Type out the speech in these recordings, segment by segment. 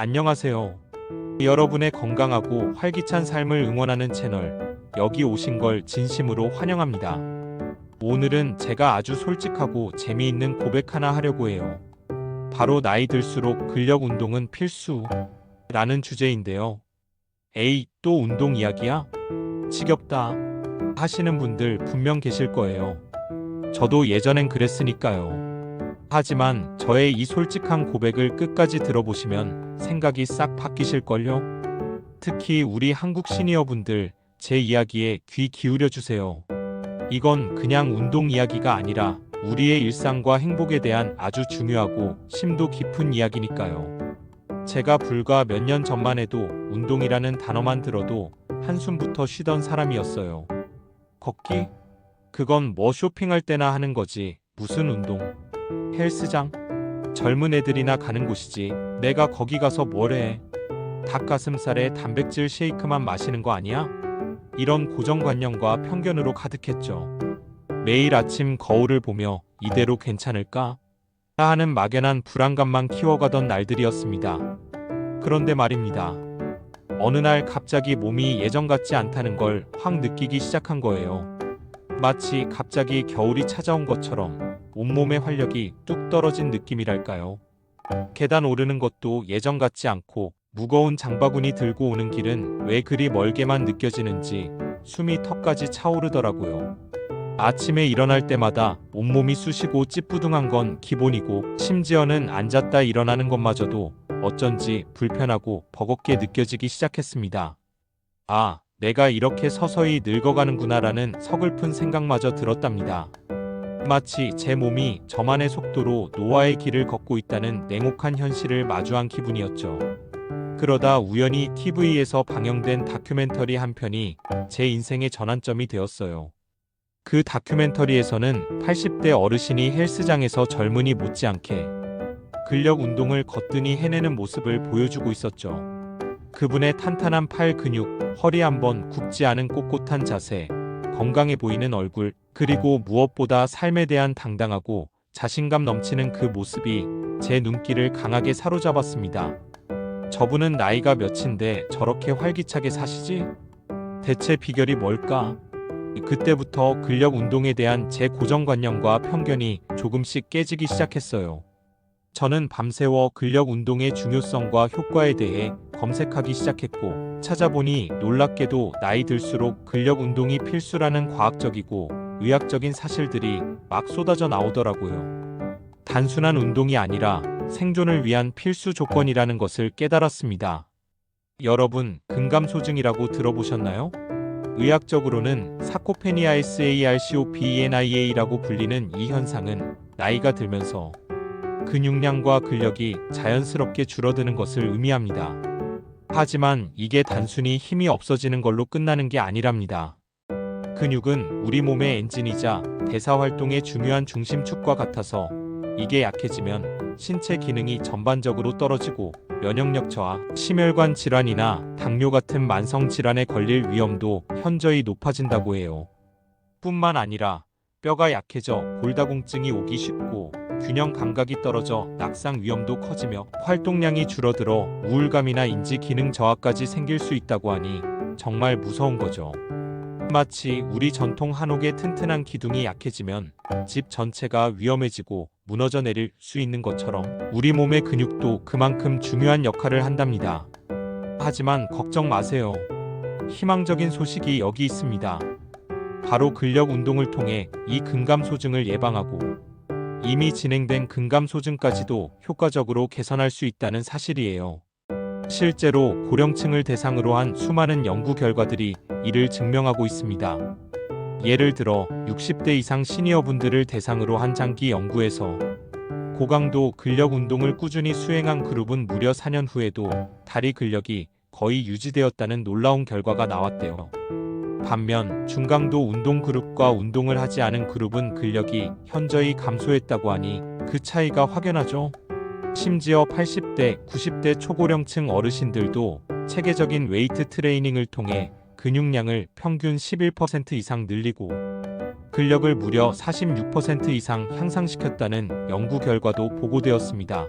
안녕하세요. 여러분의 건강하고 활기찬 삶을 응원하는 채널, 여기 오신 걸 진심으로 환영합니다. 오늘은 제가 아주 솔직하고 재미있는 고백 하나 하려고 해요. 바로 나이 들수록 근력 운동은 필수. 라는 주제인데요. 에이, 또 운동 이야기야? 지겹다. 하시는 분들 분명 계실 거예요. 저도 예전엔 그랬으니까요. 하지만 저의 이 솔직한 고백을 끝까지 들어보시면 생각이 싹 바뀌실걸요? 특히 우리 한국 시니어분들 제 이야기에 귀 기울여 주세요. 이건 그냥 운동 이야기가 아니라 우리의 일상과 행복에 대한 아주 중요하고 심도 깊은 이야기니까요. 제가 불과 몇 년 전만 해도 운동이라는 단어만 들어도 한숨부터 쉬던 사람이었어요. 걷기? 그건 뭐 쇼핑할 때나 하는 거지. 무슨 운동? 헬스장? 젊은 애들이나 가는 곳이지. 내가 거기 가서 뭘 해? 닭가슴살에 단백질 쉐이크만 마시는 거 아니야? 이런 고정관념과 편견으로 가득했죠. 매일 아침 거울을 보며 이대로 괜찮을까? 하는 막연한 불안감만 키워가던 날들이었습니다. 그런데 말입니다. 어느 날 갑자기 몸이 예전 같지 않다는 걸 확 느끼기 시작한 거예요. 마치 갑자기 겨울이 찾아온 것처럼 온몸의 활력이 뚝 떨어진 느낌이랄까요. 계단 오르는 것도 예전 같지 않고 무거운 장바구니 들고 오는 길은 왜 그리 멀게만 느껴지는지 숨이 턱까지 차오르더라고요. 아침에 일어날 때마다 온몸이 쑤시고 찌뿌둥한 건 기본이고 심지어는 앉았다 일어나는 것마저도 어쩐지 불편하고 버겁게 느껴지기 시작했습니다. 아, 내가 이렇게 서서히 늙어가는구나라는 서글픈 생각마저 들었답니다. 마치 제 몸이 저만의 속도로 노화의 길을 걷고 있다는 냉혹한 현실을 마주한 기분이었죠. 그러다 우연히 TV에서 방영된 다큐멘터리 한 편이 제 인생의 전환점이 되었어요. 그 다큐멘터리에서는 80대 어르신이 헬스장에서 젊은이 못지않게 근력 운동을 거뜬히 해내는 모습을 보여주고 있었죠. 그분의 탄탄한 팔 근육, 허리 한번 굽지 않은 꼿꼿한 자세, 건강해 보이는 얼굴, 그리고 무엇보다 삶에 대한 당당하고 자신감 넘치는 그 모습이 제 눈길을 강하게 사로잡았습니다. 저분은 나이가 몇인데 저렇게 활기차게 사시지? 대체 비결이 뭘까? 그때부터 근력 운동에 대한 제 고정관념과 편견이 조금씩 깨지기 시작했어요. 저는 밤새워 근력 운동의 중요성과 효과에 대해 검색하기 시작했고, 찾아보니 놀랍게도 나이 들수록 근력 운동이 필수라는 과학적이고 의학적인 사실들이 막 쏟아져 나오더라고요. 단순한 운동이 아니라 생존을 위한 필수 조건이라는 것을 깨달았습니다. 여러분, 근감소증이라고 들어보셨나요? 의학적으로는 사코페니아 SARCOPENIA라고 불리는 이 현상은 나이가 들면서 근육량과 근력이 자연스럽게 줄어드는 것을 의미합니다. 하지만 이게 단순히 힘이 없어지는 걸로 끝나는 게 아니랍니다. 근육은 우리 몸의 엔진이자 대사 활동의 중요한 중심축과 같아서 이게 약해지면 신체 기능이 전반적으로 떨어지고 면역력 저하, 심혈관 질환이나 당뇨 같은 만성 질환에 걸릴 위험도 현저히 높아진다고 해요. 뿐만 아니라 뼈가 약해져 골다공증이 오기 쉽고 균형 감각이 떨어져 낙상 위험도 커지며 활동량이 줄어들어 우울감이나 인지 기능 저하까지 생길 수 있다고 하니 정말 무서운 거죠. 마치 우리 전통 한옥의 튼튼한 기둥이 약해지면 집 전체가 위험해지고 무너져 내릴 수 있는 것처럼 우리 몸의 근육도 그만큼 중요한 역할을 한답니다. 하지만 걱정 마세요. 희망적인 소식이 여기 있습니다. 바로 근력 운동을 통해 이 근감소증을 예방하고 이미 진행된 근감소증까지도 효과적으로 개선할 수 있다는 사실이에요. 실제로 고령층을 대상으로 한 수많은 연구 결과들이 이를 증명하고 있습니다. 예를 들어 60대 이상 시니어분들을 대상으로 한 장기 연구에서 고강도 근력 운동을 꾸준히 수행한 그룹은 무려 4년 후에도 다리 근력이 거의 유지되었다는 놀라운 결과가 나왔대요. 반면 중강도 운동 그룹과 운동을 하지 않은 그룹은 근력이 현저히 감소했다고 하니 그 차이가 확연하죠. 심지어 80대, 90대 초고령층 어르신들도 체계적인 웨이트 트레이닝을 통해 근육량을 평균 11% 이상 늘리고 근력을 무려 46% 이상 향상시켰다는 연구 결과도 보고되었습니다.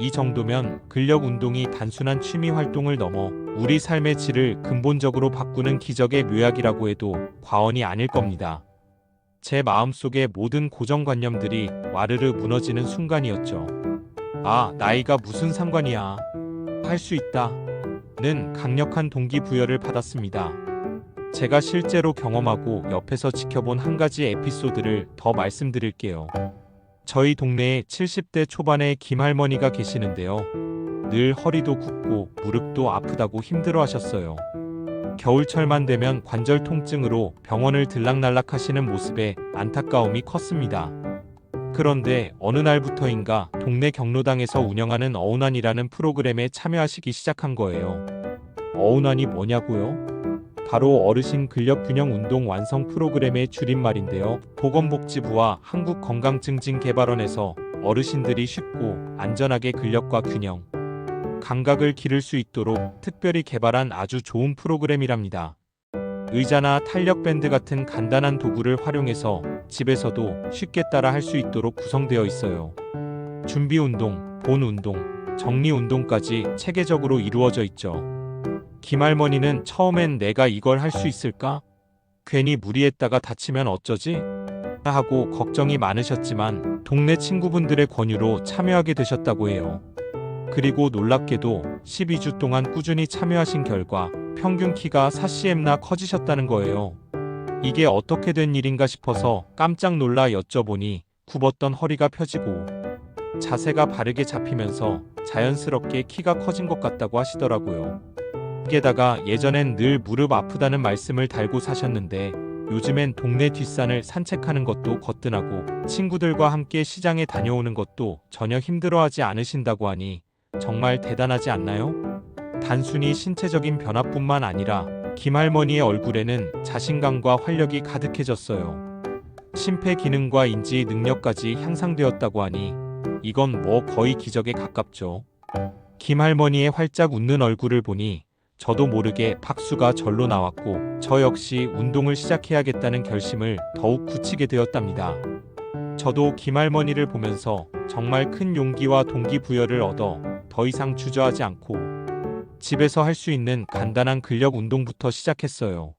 이 정도면 근력 운동이 단순한 취미 활동을 넘어 우리 삶의 질을 근본적으로 바꾸는 기적의 묘약이라고 해도 과언이 아닐 겁니다. 제 마음속의 모든 고정관념들이 와르르 무너지는 순간이었죠. 아, 나이가 무슨 상관이야. 할 수 있다. 는 강력한 동기부여를 받았습니다. 제가 실제로 경험하고 옆에서 지켜본 한 가지 에피소드를 더 말씀드릴게요. 저희 동네에 70대 초반의 김할머니가 계시는데요. 늘 허리도 굽고 무릎도 아프다고 힘들어 하셨어요. 겨울철만 되면 관절 통증으로 병원을 들락날락 하시는 모습에 안타까움이 컸습니다. 그런데 어느 날부터인가 동네 경로당에서 운영하는 어운환이라는 프로그램에 참여하시기 시작한 거예요. 어운환이 뭐냐고요? 바로 어르신 근력 균형 운동 완성 프로그램의 줄임말인데요. 보건복지부와 한국건강증진개발원에서 어르신들이 쉽고 안전하게 근력과 균형, 감각을 기를 수 있도록 특별히 개발한 아주 좋은 프로그램이랍니다. 의자나 탄력 밴드 같은 간단한 도구를 활용해서 집에서도 쉽게 따라 할 수 있도록 구성되어 있어요. 준비 운동, 본 운동, 정리 운동까지 체계적으로 이루어져 있죠. 김할머니는 처음엔 내가 이걸 할 수 있을까? 괜히 무리했다가 다치면 어쩌지? 하고 걱정이 많으셨지만 동네 친구분들의 권유로 참여하게 되셨다고 해요. 그리고 놀랍게도 12주 동안 꾸준히 참여하신 결과 평균 키가 4cm나 커지셨다는 거예요. 이게 어떻게 된 일인가 싶어서 깜짝 놀라 여쭤보니 굽었던 허리가 펴지고 자세가 바르게 잡히면서 자연스럽게 키가 커진 것 같다고 하시더라고요. 게다가 예전엔 늘 무릎 아프다는 말씀을 달고 사셨는데 요즘엔 동네 뒷산을 산책하는 것도 거뜬하고 친구들과 함께 시장에 다녀오는 것도 전혀 힘들어하지 않으신다고 하니 정말 대단하지 않나요? 단순히 신체적인 변화뿐만 아니라 김할머니의 얼굴에는 자신감과 활력이 가득해졌어요. 심폐 기능과 인지 능력까지 향상되었다고 하니 이건 뭐 거의 기적에 가깝죠. 김할머니의 활짝 웃는 얼굴을 보니 저도 모르게 박수가 절로 나왔고 저 역시 운동을 시작해야겠다는 결심을 더욱 굳히게 되었답니다. 저도 김할머니를 보면서 정말 큰 용기와 동기부여를 얻어 더 이상 주저하지 않고 집에서 할 수 있는 간단한 근력 운동부터 시작했어요.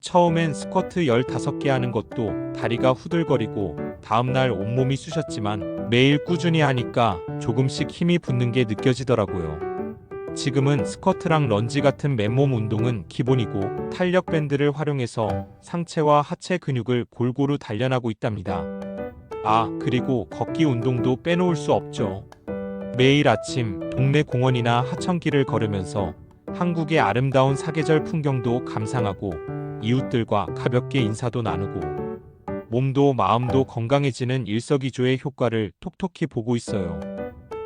처음엔 스쿼트 15개 하는 것도 다리가 후들거리고 다음날 온몸이 쑤셨지만 매일 꾸준히 하니까 조금씩 힘이 붙는 게 느껴지더라고요. 지금은 스쿼트랑 런지 같은 맨몸 운동은 기본이고 탄력 밴드를 활용해서 상체와 하체 근육을 골고루 단련하고 있답니다. 아, 그리고 걷기 운동도 빼놓을 수 없죠. 매일 아침 동네 공원이나 하천길을 걸으면서 한국의 아름다운 사계절 풍경도 감상하고 이웃들과 가볍게 인사도 나누고 몸도 마음도 건강해지는 일석이조의 효과를 톡톡히 보고 있어요.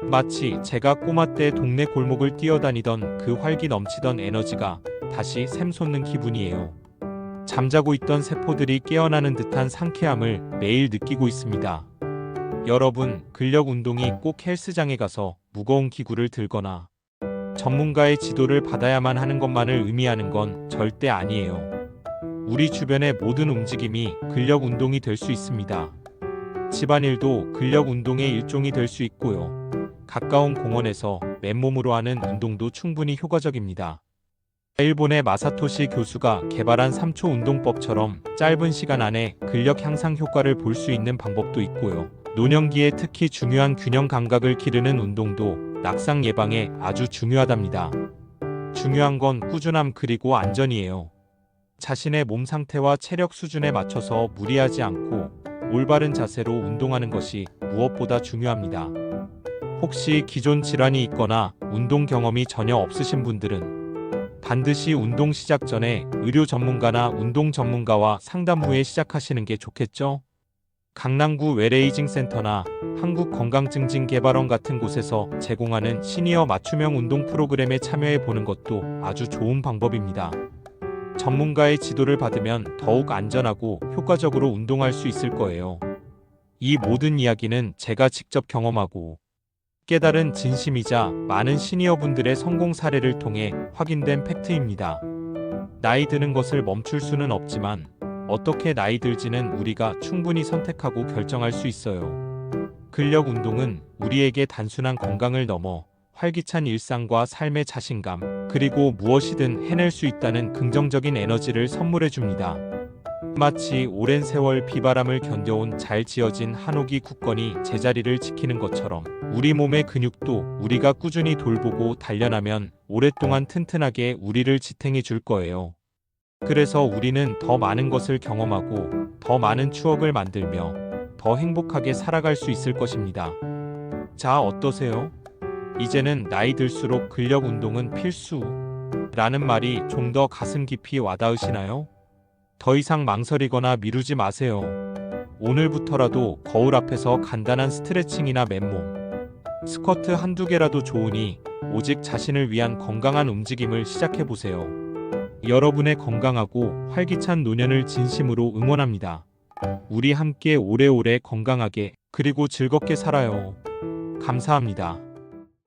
마치 제가 꼬마 때 동네 골목을 뛰어다니던 그 활기 넘치던 에너지가 다시 샘솟는 기분이에요. 잠자고 있던 세포들이 깨어나는 듯한 상쾌함을 매일 느끼고 있습니다. 여러분, 근력 운동이 꼭 헬스장에 가서 무거운 기구를 들거나 전문가의 지도를 받아야만 하는 것만을 의미하는 건 절대 아니에요. 우리 주변의 모든 움직임이 근력 운동이 될 수 있습니다. 집안일도 근력 운동의 일종이 될 수 있고요. 가까운 공원에서 맨몸으로 하는 운동도 충분히 효과적입니다. 일본의 마사토시 교수가 개발한 3초 운동법처럼 짧은 시간 안에 근력 향상 효과를 볼 수 있는 방법도 있고요. 노년기에 특히 중요한 균형 감각을 기르는 운동도 낙상 예방에 아주 중요하답니다. 중요한 건 꾸준함 그리고 안전이에요. 자신의 몸 상태와 체력 수준에 맞춰서 무리하지 않고 올바른 자세로 운동하는 것이 무엇보다 중요합니다. 혹시 기존 질환이 있거나 운동 경험이 전혀 없으신 분들은 반드시 운동 시작 전에 의료 전문가나 운동 전문가와 상담 후에 시작하시는 게 좋겠죠? 강남구 외래이징 센터나 한국건강증진개발원 같은 곳에서 제공하는 시니어 맞춤형 운동 프로그램에 참여해 보는 것도 아주 좋은 방법입니다. 전문가의 지도를 받으면 더욱 안전하고 효과적으로 운동할 수 있을 거예요. 이 모든 이야기는 제가 직접 경험하고 깨달은 진심이자 많은 시니어분들의 성공 사례를 통해 확인된 팩트입니다. 나이 드는 것을 멈출 수는 없지만 어떻게 나이 들지는 우리가 충분히 선택하고 결정할 수 있어요. 근력 운동은 우리에게 단순한 건강을 넘어 활기찬 일상과 삶의 자신감, 그리고 무엇이든 해낼 수 있다는 긍정적인 에너지를 선물해 줍니다. 마치 오랜 세월 비바람을 견뎌온 잘 지어진 한옥이 굳건히 제자리를 지키는 것처럼 우리 몸의 근육도 우리가 꾸준히 돌보고 단련하면 오랫동안 튼튼하게 우리를 지탱해 줄 거예요. 그래서 우리는 더 많은 것을 경험하고 더 많은 추억을 만들며 더 행복하게 살아갈 수 있을 것입니다. 자, 어떠세요? 이제는 나이 들수록 근력 운동은 필수. 라는 말이 좀 더 가슴 깊이 와닿으시나요? 더 이상 망설이거나 미루지 마세요. 오늘부터라도 거울 앞에서 간단한 스트레칭이나 맨몸, 스쿼트 한두 개라도 좋으니 오직 자신을 위한 건강한 움직임을 시작해 보세요. 여러분의 건강하고 활기찬 노년을 진심으로 응원합니다. 우리 함께 오래오래 건강하게 그리고 즐겁게 살아요. 감사합니다.